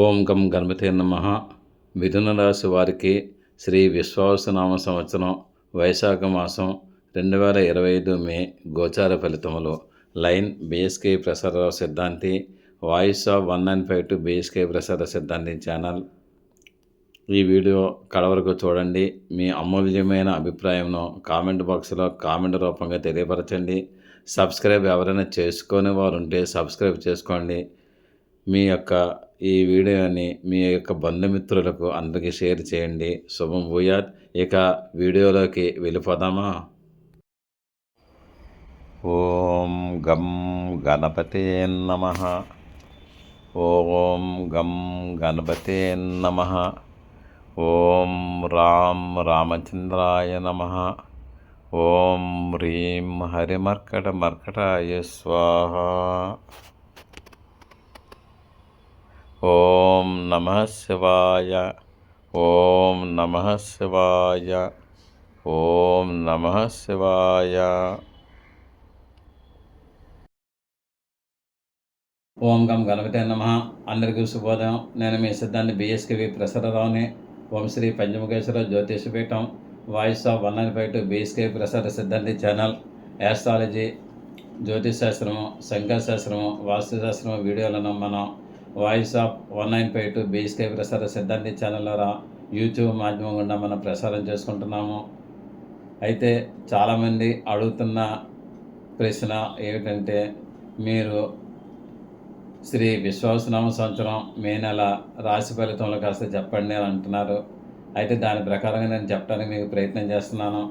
ఓం గం గణపతి నమ. మిథున రాశి వారికి శ్రీ విశ్వాసనామ సంవత్సరం వైశాఖ మాసం రెండు వేల ఇరవై ఐదు మే గోచార ఫలితములు. లైన్ బిఎస్కే ప్రసారరావు సిద్ధాంతి voice of one nine five two BSK Prasara సిద్ధాంతి ఛానల్. ఈ వీడియో కడవరకు చూడండి. మీ అమూల్యమైన అభిప్రాయంను కామెంట్ బాక్స్లో కామెంట్ రూపంగా తెలియపరచండి. సబ్స్క్రైబ్ ఎవరైనా చేసుకొని వారు ఉంటే సబ్స్క్రైబ్ చేసుకోండి. మీ యొక్క ఈ వీడియోని మీ యొక్క బంధుమిత్రులకు అందరికీ షేర్ చేయండి. శుభం భూయాత్. ఇక వీడియోలోకి వెళ్ళిపోదామా? ఓం గం గణపతే నమ. ఓం గం గణపతే నమ. ఓం రామ్ రామచంద్రాయ నమ. ఓం హ్రీం హరిమర్కట మర్కటాయ స్వాహ. ఓం నమ శివాయ. ఓం నమ శివాయ. ఓం నమ శివాయ. ఓం గం గణపతి నమ. అందరికీ శుభోదయం. నేను మీ సిద్ధాన్ని BSKV ప్రసరరావుని Om Shri Panchamukheshwara Jyotishapeetham voice of one nine five two BSK Prasara సిద్ధాంతి ఛానల్. యాస్ట్రాలజీ జ్యోతిష్ శాస్త్రము సంఖ్యాశాస్త్రము వాస్తుశాస్త్రము వీడియోలను మనం voice of one nine five two BSK Prasara సిద్ధాంతి ఛానల్ ద్వారా యూట్యూబ్ మాధ్యమం గుండా మనం ప్రసారం చేసుకుంటున్నాము. అయితే చాలామంది అడుగుతున్న ప్రశ్న ఏమిటంటే మీరు శ్రీ విశ్వాసనామ సంవత్సరం మే నెల రాశి ఫలితంలో కాస్త చెప్పండి అని అంటున్నారు. అయితే దాని ప్రకారంగా నేను చెప్పడానికి మీకు ప్రయత్నం చేస్తున్నాను.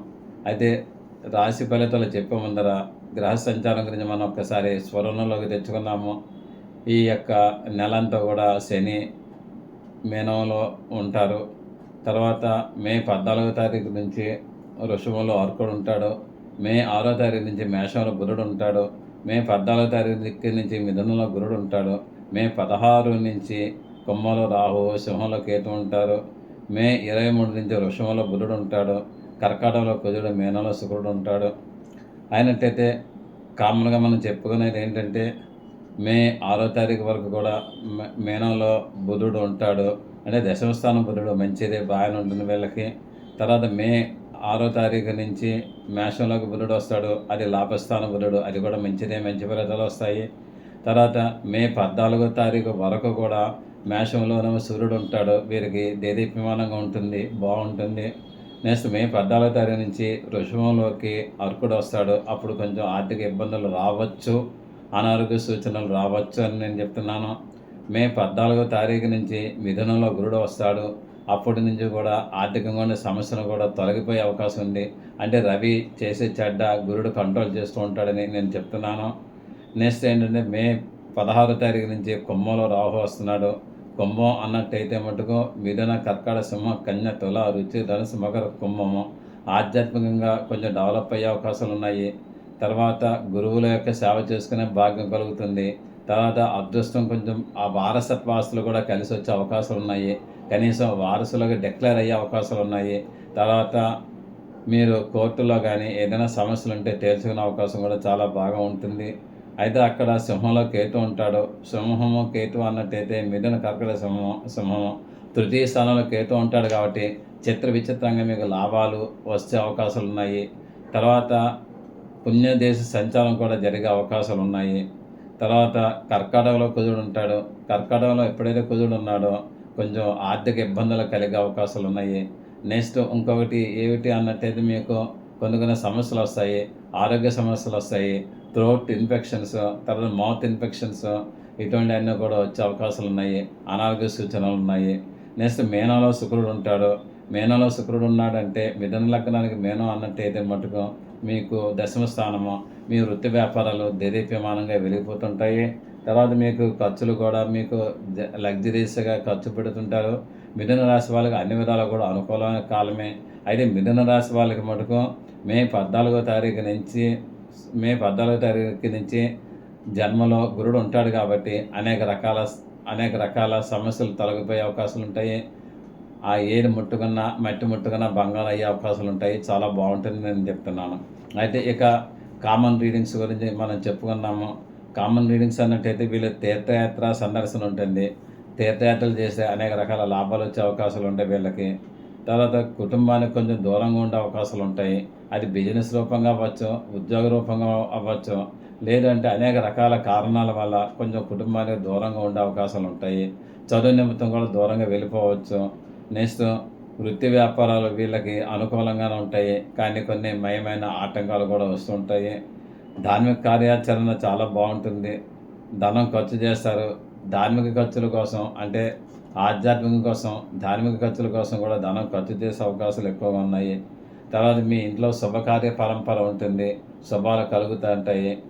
అయితే రాశి ఫలితాలు చెప్పే ముందర గ్రహ సంచారం గురించి మనం ఒక్కసారి స్వరంలోకి తెచ్చుకున్నాము ఈ యొక్క నెలంతా కూడా శని మీనంలో ఉంటారు. తర్వాత మే పద్నాలుగో తారీఖు నుంచి వృషభంలో అర్కుడు ఉంటాడు. మే ఆరో తారీఖు నుంచి మేషంలో గురుడు ఉంటాడు. మే పద్నాలుగో తారీఖు నుంచి మిథునంలో గురుడు ఉంటాడు. మే పదహారు నుంచి కొమ్మలో రాహు సింహంలో కేతు ఉంటారు. మే ఇరవై మూడు నుంచి వృషభంలో బుధుడు ఉంటాడు. కర్కాటంలో కుజుడు మీనంలో శుక్రుడు ఉంటాడు. అయినట్టయితే కామన్గా మనం చెప్పుకునేది ఏంటంటే మే ఆరో తారీఖు వరకు కూడా మీనంలో బుధుడు ఉంటాడు. అంటే దశమస్థానం బుధుడు మంచిది బాగానే ఉంటుంది వీళ్ళకి. తర్వాత మే ఆరో తారీఖు నుంచి మేషంలోకి బుధుడు వస్తాడు. అది లాభస్థాన బుధుడు అది కూడా మంచిదే మంచి ఫలితాలు వస్తాయి. తర్వాత మే పద్నాలుగో తారీఖు వరకు కూడా మేషంలోనేమో సూర్యుడు ఉంటాడు. వీరికి దేదీప్యమానంగా ఉంటుంది బాగుంటుంది. నెక్స్ట్ మే పద్నాలుగో తారీఖు నుంచి వృషభంలోకి అర్కుడు వస్తాడు. అప్పుడు కొంచెం ఆర్థిక ఇబ్బందులు రావచ్చు. అనారోగ్య సూచనలు రావచ్చు అని నేను చెప్తున్నాను. మే పద్నాలుగో తారీఖు నుంచి మిథునంలో గురుడు వస్తాడు. అప్పటి నుంచి కూడా ఆర్థికంగా ఉండే సమస్యలు కూడా తొలగిపోయే అవకాశం ఉంది. అంటే రవి చేసే చెడ్డ గురుడు కంట్రోల్ చేస్తూ ఉంటాడని నేను చెప్తున్నాను. నెక్స్ట్ ఏంటంటే మే పదహారో తారీఖు నుంచి కుంభంలో రాహు వస్తున్నాడు. కుంభం అన్నట్టయితే మటుకు మిథున కర్కాడ సింహ కన్య తుల రుచి ధనుసు మకర కుంభము ఆధ్యాత్మికంగా కొంచెం డెవలప్ అయ్యే అవకాశాలు ఉన్నాయి. తర్వాత గురువుల యొక్క సేవ చేసుకునే భాగ్యం కలుగుతుంది. తర్వాత అదృష్టం కొంచెం ఆ వారసత్వ కూడా కలిసి వచ్చే అవకాశాలు ఉన్నాయి. కనీసం వారసులుగా డిక్లేర్ అయ్యే అవకాశాలు ఉన్నాయి. తర్వాత మీరు కోర్టులో కానీ ఏదైనా సమస్యలు ఉంటే తేల్చుకునే అవకాశం కూడా చాలా బాగా ఉంటుంది. అయితే అక్కడ సింహంలో కేతు ఉంటాడు. సింహము కేతు అన్నట్టయితే మిథున కర్కట సింహం సింహము తృతీయ స్థానంలో కేతు ఉంటాడు కాబట్టి చిత్ర విచిత్రంగా మీకు లాభాలు వచ్చే అవకాశాలు ఉన్నాయి. తర్వాత పుణ్యదేశ సంచారం కూడా జరిగే అవకాశాలు ఉన్నాయి తర్వాత కర్కాటకలో కుజుడు ఉంటాడు. కర్కాటకలో ఎప్పుడైతే కుజుడు ఉన్నాడో కొంచెం ఆర్థిక ఇబ్బందులు కలిగే అవకాశాలు ఉన్నాయి నెక్స్ట్ ఇంకొకటి ఏమిటి అన్నట్టయితే మీకు కొన్ని కొన్ని సమస్యలు వస్తాయి. ఆరోగ్య సమస్యలు వస్తాయి. థ్రోట్ ఇన్ఫెక్షన్స్ తర్వాత మౌత్ ఇన్ఫెక్షన్స్ ఇటువంటి అన్నీ కూడా వచ్చే అవకాశాలు ఉన్నాయి అనారోగ్య సూచనలు ఉన్నాయి. నెక్స్ట్ మేనాలో శుక్రుడు ఉంటాడు. మేనాలో శుక్రుడు ఉన్నాడంటే మిథున లగ్నానికి మేనం అన్నట్టయితే మటుకు మీకు దశమ స్థానము మీ వృత్తి వ్యాపారాలు దేదీప్యమానంగా వెలిగిపోతుంటాయి. తర్వాత మీకు ఖర్చులు కూడా మీకు లగ్జరీస్గా ఖర్చు పెడుతుంటారు. మిథున రాశి వాళ్ళకి అన్ని విధాలు కూడా అనుకూలమైన కాలమే. అయితే మిథున రాశి వాళ్ళకి మటుకు మే పద్నాలుగో తారీఖు నుంచి మే పద్నాలుగో తారీఖు నుంచి జన్మలో గురుడు ఉంటాడు కాబట్టి అనేక రకాల అనేక రకాల సమస్యలు తొలగిపోయే అవకాశాలు ఉంటాయి. ఆ ఏది ముట్టుకున్న మట్టి ముట్టుకున్న బంగారం అయ్యే అవకాశాలు ఉంటాయి. చాలా బాగుంటుంది నేను చెప్తున్నాను. అయితే ఇక కామన్ రీడింగ్స్ గురించి మనం చెప్పుకున్నాము. కామన్ రీడింగ్స్ అన్నట్టయితే వీళ్ళ తీర్థయాత్ర సందర్శన ఉంటుంది. తీర్థయాత్రలు చేస్తే అనేక రకాల లాభాలు వచ్చే అవకాశాలు ఉంటాయి వీళ్ళకి. తర్వాత కుటుంబానికి కొంచెం దూరంగా ఉండే అవకాశాలు ఉంటాయి. అది బిజినెస్ రూపంగా అవ్వచ్చు ఉద్యోగ రూపంగా అవ్వచ్చు. లేదంటే అనేక రకాల కారణాల వల్ల కొంచెం కుటుంబానికి దూరంగా ఉండే అవకాశాలు ఉంటాయి. చదువు నిమిత్తం కూడా దూరంగా వెళ్ళిపోవచ్చు. నెక్స్ట్ వృత్తి వ్యాపారాలు వీళ్ళకి అనుకూలంగానే ఉంటాయి. కానీ కొన్ని మయమైన ఆటంకాలు కూడా వస్తుంటాయి. ధార్మిక కార్యాచరణ చాలా బాగుంటుంది. ధనం ఖర్చు చేస్తారు. ధార్మిక ఖర్చుల కోసం అంటే ఆధ్యాత్మిక కోసం ధార్మిక ఖర్చుల కోసం కూడా ధనం ఖర్చు చేసే అవకాశాలు ఎక్కువగా ఉన్నాయి. తర్వాత మీ ఇంట్లో శుభకార్య పరంపర ఉంటుంది. శుభాలు కలుగుతూ ఉంటాయి.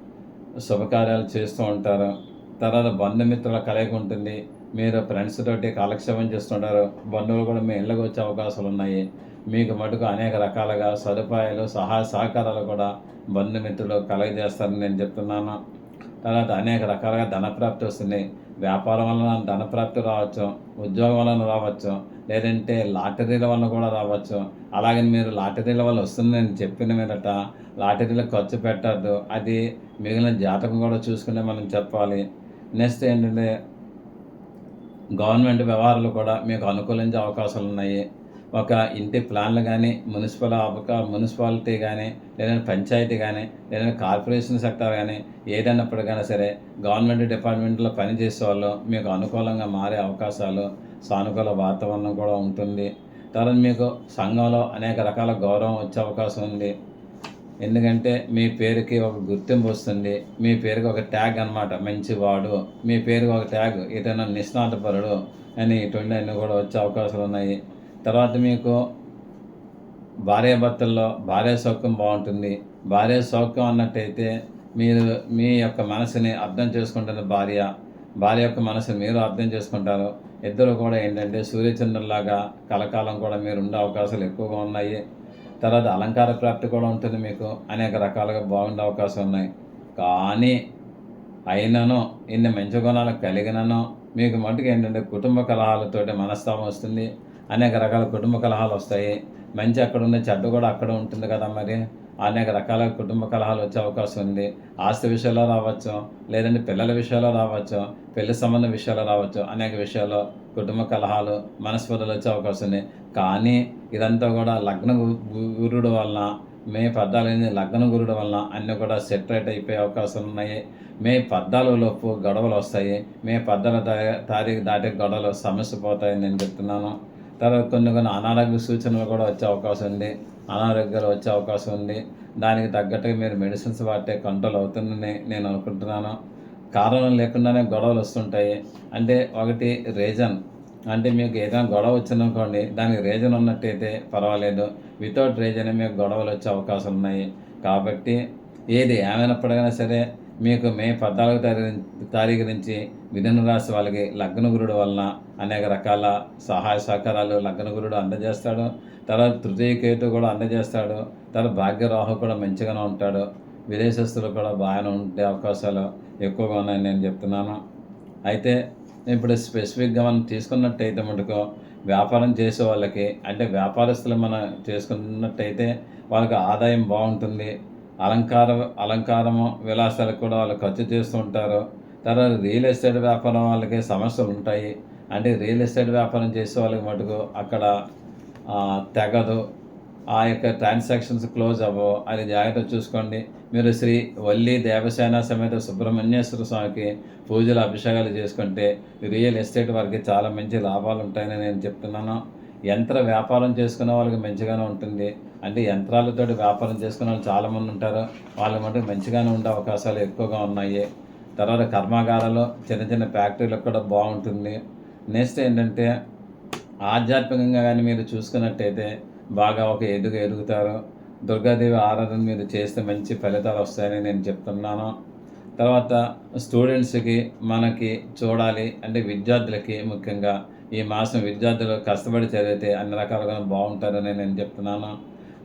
శుభకార్యాలు చేస్తూ ఉంటారు. తర్వాత బంధుమిత్రుల కలయిక ఉంటుంది. మీరు ఫ్రెండ్స్ తోటి కాలక్షేపం చేస్తుంటారు. బంధువులు కూడా మీ ఇళ్ళకి వచ్చే అవకాశాలు ఉన్నాయి. మీకు మటుకు అనేక రకాలుగా సదుపాయాలు సహాయ సహకారాలు కూడా బంధుమిత్రులు కలగజేస్తారని నేను చెప్తున్నాను. తర్వాత అనేక రకాలుగా ధనప్రాప్తి వస్తుంది. వ్యాపారం వలన ధనప్రాప్తి రావచ్చు ఉద్యోగం వలన రావచ్చు లేదంటే లాటరీల వలన కూడా రావచ్చు. అలాగే మీరు లాటరీల వల్ల వస్తుందని చెప్పిన మీదట లాటరీలో ఖర్చు పెట్టద్దు. అది మిగిలిన జాతకం కూడా చూసుకునే మనం చెప్పాలి. నెక్స్ట్ ఏంటంటే గవర్నమెంట్ వ్యవహారాలు కూడా మీకు అనుకూలించే అవకాశాలు ఉన్నాయి. ఒక ఇంటి ప్లాన్లు కానీ మున్సిపల్ మున్సిపాలిటీ కానీ లేదంటే పంచాయతీ కానీ లేదంటే కార్పొరేషన్ సెక్టర్ కానీ ఏదైనప్పటికైనా సరే గవర్నమెంట్ డిపార్ట్మెంట్లో పనిచేసే వాళ్ళు మీకు అనుకూలంగా మారే అవకాశాలు సానుకూల వాతావరణం కూడా ఉంటుంది. తర్వాత మీకు సంఘంలో అనేక రకాల గౌరవం వచ్చే అవకాశం ఉంది. ఎందుకంటే మీ పేరుకి ఒక గుర్తింపు వస్తుంది. మీ పేరుకి ఒక ట్యాగ్ అనమాట మంచివాడు. మీ పేరుకి ఒక ట్యాగ్. ఏదైనా నిష్ణాతపరుడు అని ఇటువంటి అన్నీ కూడా వచ్చే అవకాశాలు ఉన్నాయి. తర్వాత మీకు భార్యాభర్తల్లో భార్య సౌఖ్యం బాగుంటుంది. భార్య సౌఖ్యం అన్నట్టయితే మీరు మీ యొక్క మనసుని అర్థం చేసుకుంటున్న భార్య భార్య యొక్క మనసుని మీరు అర్థం చేసుకుంటారు. ఇద్దరు కూడా ఏంటంటే సూర్యచంద్రులాగా కలకాలం కూడా మీరు ఉండే అవకాశాలు ఎక్కువగా ఉన్నాయి. తర్వాత అలంకార ప్రాప్తి కూడా ఉంటుంది మీకు. అనేక రకాలుగా బాగుండే అవకాశం ఉన్నాయి. కానీ అయినను ఇన్ని మంచి గుణాలు కలిగినను మీకు మటుకు ఏంటంటే కుటుంబ కలహాలతోటి మనస్తాపం వస్తుంది. అనేక రకాల కుటుంబ కలహాలు వస్తాయి. మంచి అక్కడ ఉన్న చెడ్డ కూడా అక్కడ ఉంటుంది కదా మరి. అనేక రకాల కుటుంబ కలహాలు వచ్చే అవకాశం ఉంది. ఆస్తి విషయాల్లో రావచ్చు లేదంటే పిల్లల విషయాల్లో రావచ్చు పెళ్ళి సంబంధం విషయాల్లో రావచ్చు అనేక విషయాల్లో కుటుంబ కలహాలు మనస్పర్ధలు వచ్చే అవకాశం ఉంది. కానీ ఇదంతా కూడా లగ్న గు- గురుడు వలన మే పద్నాలుగు లగ్న గురుడు వలన అన్నీ కూడా సెటరేట్ అయిపోయే అవకాశాలు ఉన్నాయి. మే పద్నాలుగు లోపు గొడవలు వస్తాయి. మే పద్నాలుగు తారీఖు దాటి గొడవలు సమస్య పోతాయని నేను చెప్తున్నాను. తర్వాత కొన్ని కొన్ని అనారోగ్య సూచనలు కూడా వచ్చే అవకాశం ఉంది. అనారోగ్యాలు వచ్చే అవకాశం ఉంది. దానికి తగ్గట్టుగా మీరు మెడిసిన్స్ వాడితే కంట్రోల్ అవుతుందని నేను అనుకుంటున్నాను. కారణం లేకుండానే గొడవలు వస్తుంటాయి. అంటే ఒకటి రీజన్ అంటే మీకు ఏదైనా గొడవ వచ్చిందనుకోండి దానికి రీజన్ ఉన్నట్టయితే పర్వాలేదు. వితౌట్ రీజన్ మీకు గొడవలు వచ్చే అవకాశం ఉన్నాయి. కాబట్టి ఏది ఏమైనప్పటికైనా సరే మీకు మే పద్నాలుగు తారీఖు తారీఖు నుంచి మిథున రాశి వాళ్ళకి లగ్న గురుడు వలన అనేక రకాల సహాయ సహకారాలు లగ్న గురుడు అందజేస్తాడు. తర్వాత తృతీయ కేతు కూడా అందజేస్తాడు. తర్వాత భాగ్యరాహు కూడా మంచిగానే ఉంటాడు. విదేశస్తులు కూడా బాగానే ఉండే అవకాశాలు ఎక్కువగా ఉన్నాయని నేను చెప్తున్నాను. అయితే ఇప్పుడు స్పెసిఫిక్గా మనం తీసుకున్నట్టయితే మటుకు వ్యాపారం చేసే వాళ్ళకి అంటే వ్యాపారస్తులు మనం చేసుకున్నట్టయితే వాళ్ళకి ఆదాయం బాగుంటుంది. అలంకార అలంకారము విలాసాలకు కూడా వాళ్ళు ఖర్చు చేస్తూ ఉంటారు. తర్వాత రియల్ ఎస్టేట్ వ్యాపారం వాళ్ళకి సమస్యలు ఉంటాయి. అంటే రియల్ ఎస్టేట్ వ్యాపారం చేసే వాళ్ళకి మటుకు అక్కడ తెగదు. ఆ యొక్క ట్రాన్సాక్షన్స్ క్లోజ్ అవ్వవు. అది జాగ్రత్త చూసుకోండి. మీరు శ్రీ వల్లి దేవసేన సమేత సుబ్రహ్మణ్యేశ్వర స్వామికి పూజలు అభిషేకాలు చేసుకుంటే రియల్ ఎస్టేట్ వారికి చాలా మంచి లాభాలు ఉంటాయని నేను చెప్తున్నాను. యంత్ర వ్యాపారం చేసుకున్న వాళ్ళకి మంచిగానే ఉంటుంది. అంటే యంత్రాలతో వ్యాపారం చేసుకునే వాళ్ళు చాలామంది ఉంటారు. వాళ్ళ మటుకు మంచిగానే ఉండే అవకాశాలు ఎక్కువగా ఉన్నాయి. తర్వాత కర్మాగారాలు చిన్న చిన్న ఫ్యాక్టరీలకు కూడా బాగుంటుంది. నెక్స్ట్ ఏంటంటే ఆధ్యాత్మికంగా కానీ మీరు చూసుకున్నట్టయితే బాగా ఒక ఎదుగు ఎదుగుతారు. దుర్గాదేవి ఆరాధన మీరు చేస్తే మంచి ఫలితాలు వస్తాయని నేను చెప్తున్నాను. తర్వాత స్టూడెంట్స్కి మనకి చూడాలి అంటే విద్యార్థులకి ముఖ్యంగా ఈ మాసం విద్యార్థులు కష్టపడి చదివితే అన్ని రకాలుగా బాగుంటారని నేను చెప్తున్నాను.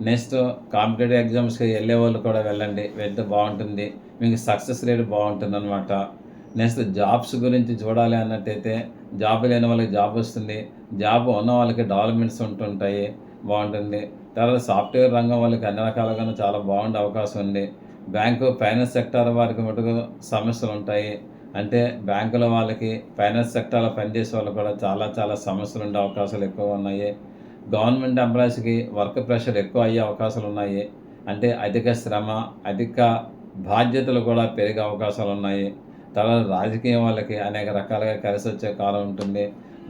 నెక్స్ట్ కాంపిటేటివ్ ఎగ్జామ్స్కి వెళ్ళే వాళ్ళు కూడా వెళ్ళండి. వెళ్తే బాగుంటుంది. మీకు సక్సెస్ రేట్ బాగుంటుంది అనమాట నెక్స్ట్ జాబ్స్ గురించి చూడాలి అన్నట్టయితే జాబ్ లేని వాళ్ళకి జాబ్ వస్తుంది. జాబ్ ఉన్న వాళ్ళకి డెవలప్మెంట్స్ ఉంటుంటాయి బాగుంటుంది. తర్వాత సాఫ్ట్వేర్ రంగం వాళ్ళకి అన్ని రకాలుగా చాలా బాగుండే అవకాశం ఉంది. బ్యాంకు ఫైనాన్స్ సెక్టార్ వారికి మటుకు సమస్యలు ఉంటాయి. అంటే బ్యాంకుల వాళ్ళకి ఫైనాన్స్ సెక్టార్లో పనిచేసే వాళ్ళు కూడా చాలా చాలా సమస్యలు ఉండే అవకాశాలు ఎక్కువ ఉన్నాయి. గవర్నమెంట్ ఎంప్లాయీస్కి వర్క్ ప్రెషర్ ఎక్కువ అయ్యే అవకాశాలు ఉన్నాయి. అంటే అధిక శ్రమ అధిక బాధ్యతలు కూడా పెరిగే అవకాశాలు ఉన్నాయి. తర్వాత రాజకీయం వాళ్ళకి అనేక రకాలుగా కలిసి వచ్చే కాలం ఉంటుంది.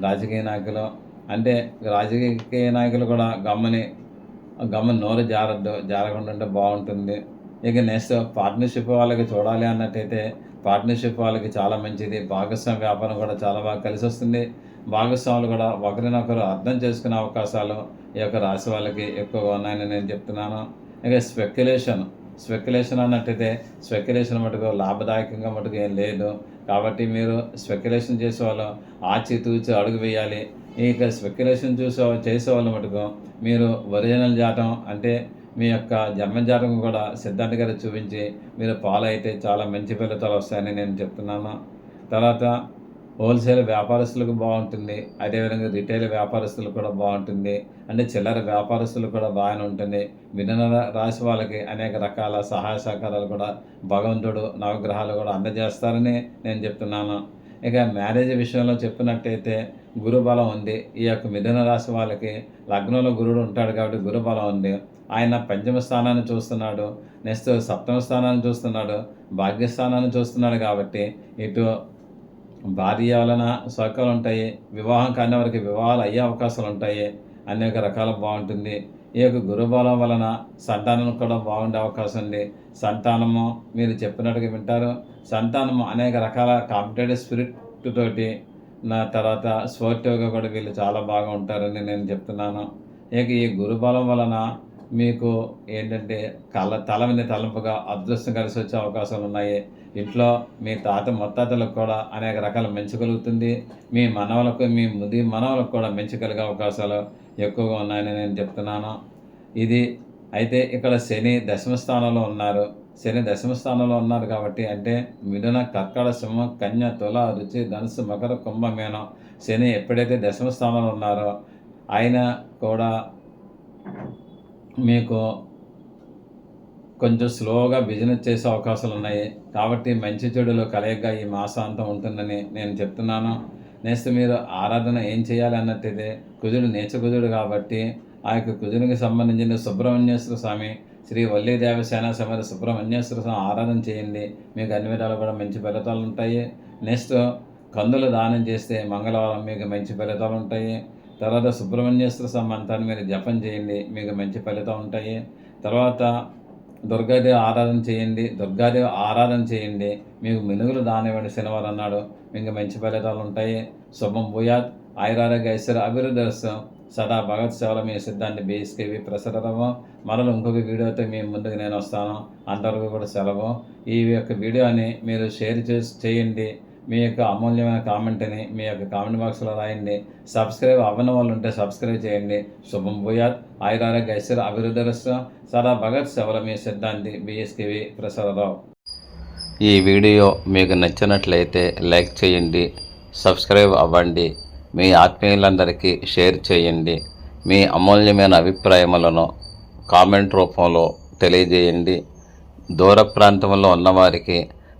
రాజకీయ నాయకులు అంటే రాజకీయ నాయకులు కూడా గమ్మని గమ్మని నోరు జారద్దు జారకుండా ఉంటే బాగుంటుంది. ఇక నెక్స్ట్ పార్ట్నర్షిప్ వాళ్ళకి చూడాలి అన్నట్టయితే పార్ట్నర్షిప్ వాళ్ళకి చాలా మంచిది. భాగస్వామ్య వ్యాపారం కూడా చాలా బాగా కలిసి వస్తుంది. భాగస్వాములు కూడా ఒకరినొకరు అర్థం చేసుకునే అవకాశాలు ఈ యొక్క రాశి వాళ్ళకి ఎక్కువగా ఉన్నాయని నేను చెప్తున్నాను. ఇక స్పెక్యులేషన్ స్పెక్యులేషన్ అన్నట్టయితే స్పెక్యులేషన్ మటుకు లాభదాయకంగా మటుకు ఏం లేదు. కాబట్టి మీరు స్పెక్యులేషన్ చేసేవాళ్ళు. ఆచితూచి అడుగు వేయాలి. ఇక స్పెక్యులేషన్ చూసే చేసేవాళ్ళు మటుకు మీరు ఒరిజినల్ జాతం అంటే మీ యొక్క జన్మజాతకం కూడా సిద్ధాంత గారు చూపించి మీరు పాలైతే అయితే చాలా మంచి ఫలితాలు వస్తాయని నేను చెప్తున్నాను. తర్వాత హోల్సేల్ వ్యాపారస్తులకు బాగుంటుంది అదేవిధంగా రిటైల్ వ్యాపారస్తులకు కూడా బాగుంటుంది అంటే చిల్లర వ్యాపారస్తులకు కూడా బాగానే ఉంటుంది. మిథున రాశి వాళ్ళకి అనేక రకాల సహాయ సహకారాలు కూడా భగవంతుడు నవగ్రహాలు కూడా అందజేస్తారని నేను చెప్తున్నాను. ఇక మ్యారేజ్ విషయంలో చెప్పినట్టయితే గురు బలం ఉంది. ఈ యొక్క మిథున రాశి వాళ్ళకి లగ్నంలో గురుడు ఉంటాడు కాబట్టి గురు బలం ఉంది. ఆయన పంచమ స్థానాన్ని చూస్తున్నాడు నెక్స్ట్ సప్తమ స్థానాన్ని చూస్తున్నాడు భాగ్యస్థానాన్ని చూస్తున్నాడు కాబట్టి ఇటు భార్య వలన సౌకర్యాలు ఉంటాయి వివాహం కాని వారికి వివాహాలు అయ్యే అవకాశాలు ఉంటాయి అనేక రకాల బాగుంటుంది. ఈ యొక్క గురుబలం వలన సంతానం కూడా బాగుండే అవకాశం ఉంది. సంతానము మీరు చెప్పినట్టుగా వింటారు. సంతానము అనేక రకాల కాంపిటేటివ్ స్పిరిట్ తోటి నా తర్వాత స్పోర్టివ్గా కూడా వీళ్ళు చాలా బాగా ఉంటారని నేను చెప్తున్నాను. ఇక ఈ గురుబలం వలన మీకు ఏంటంటే కల తల మీద తలంపుగా అదృష్టం కలిసి వచ్చే అవకాశాలు ఉన్నాయి. ఇంట్లో మీ తాత ముత్తాతలకు కూడా అనేక రకాల మెంచగలుగుతుంది కలుగుతుంది మీ మనవలకు మీ ముది మనవలకు కూడా మెంచగలిగే కలిగే అవకాశాలు ఎక్కువగా ఉన్నాయని నేను చెప్తున్నాను. ఇది అయితే ఇక్కడ శని దశమ స్థానంలో ఉన్నారు. శని దశమ స్థానంలో ఉన్నారు కాబట్టి అంటే మిథున కక్కడ సింహం కన్య తుల రుచి ధనుసు మకర కుంభమేనం శని ఎప్పుడైతే దశమ స్థానంలో ఉన్నారో ఆయన కూడా మీకు కొంచెం స్లోగా బిజినెస్ చేసే అవకాశాలు ఉన్నాయి. కాబట్టి మంచి చెడులు కలయిక ఈ మాసాంతం ఉంటుందని నేను చెప్తున్నాను. నెక్స్ట్ మీరు ఆరాధన ఏం చేయాలి అన్నట్టు కుజుడు నేచకుజుడు కాబట్టి ఆ యొక్క కుజునికి సంబంధించిన సుబ్రహ్మణ్యేశ్వర స్వామి శ్రీ వల్లి దేవసేన సమేత సుబ్రహ్మణ్యేశ్వర స్వామి ఆరాధన చేయండి. మీకు అన్ని విధాలు కూడా మంచి ఫలితాలు ఉంటాయి. నెక్స్ట్ కందులు దానం చేస్తే మంగళవారం మీకు మంచి ఫలితాలు ఉంటాయి. తర్వాత సుబ్రహ్మణ్యేశ్వర సంబంధాన్ని మీరు జపం చేయండి మీకు మంచి ఫలితాలు ఉంటాయి. తర్వాత దుర్గాదేవి ఆరాధన చేయండి దుర్గాదేవి ఆరాధన చేయండి మీకు మినుగులు దానివ్వండి శనివారం అన్నాడు మీకు మంచి ఫలితాలు ఉంటాయి. శుభం భూయాత్ ఆయురారోగ్య ఐశ్వర్య అభివృద్ధి వస్తాం. సదా భగవత్ సేవల మీ సిద్ధాన్ని బీఎస్కేవి ప్రసరము మరల ఇంకొక వీడియోతో మీ ముందుకు నేను వస్తాను. అంతవరకు కూడా సెలవు. ఈ యొక్క వీడియోని మీరు షేర్ చేసి చేయండి. మీ యొక్క అమూల్యమైన కామెంట్ని మీ యొక్క కామెంట్ బాక్స్లో రాయండి. సబ్స్క్రైబ్ అవ్వని వాళ్ళు ఉంటే సబ్స్క్రైబ్ చేయండి. శుభం భూయాత్. ఆయురారోగ్య ఐశ్వర్య అభివృద్ధి రస్తు. సదా భగత్ సేవల మీ సిద్ధాంతి బిఎస్కేవి ప్రసాదరావు. ఈ వీడియో మీకు నచ్చినట్లయితే లైక్ చేయండి సబ్స్క్రైబ్ అవ్వండి మీ ఆత్మీయులందరికీ షేర్ చేయండి మీ అమూల్యమైన అభిప్రాయములను కామెంట్ రూపంలో తెలియజేయండి. దూర ప్రాంతంలో ఉన్నవారికి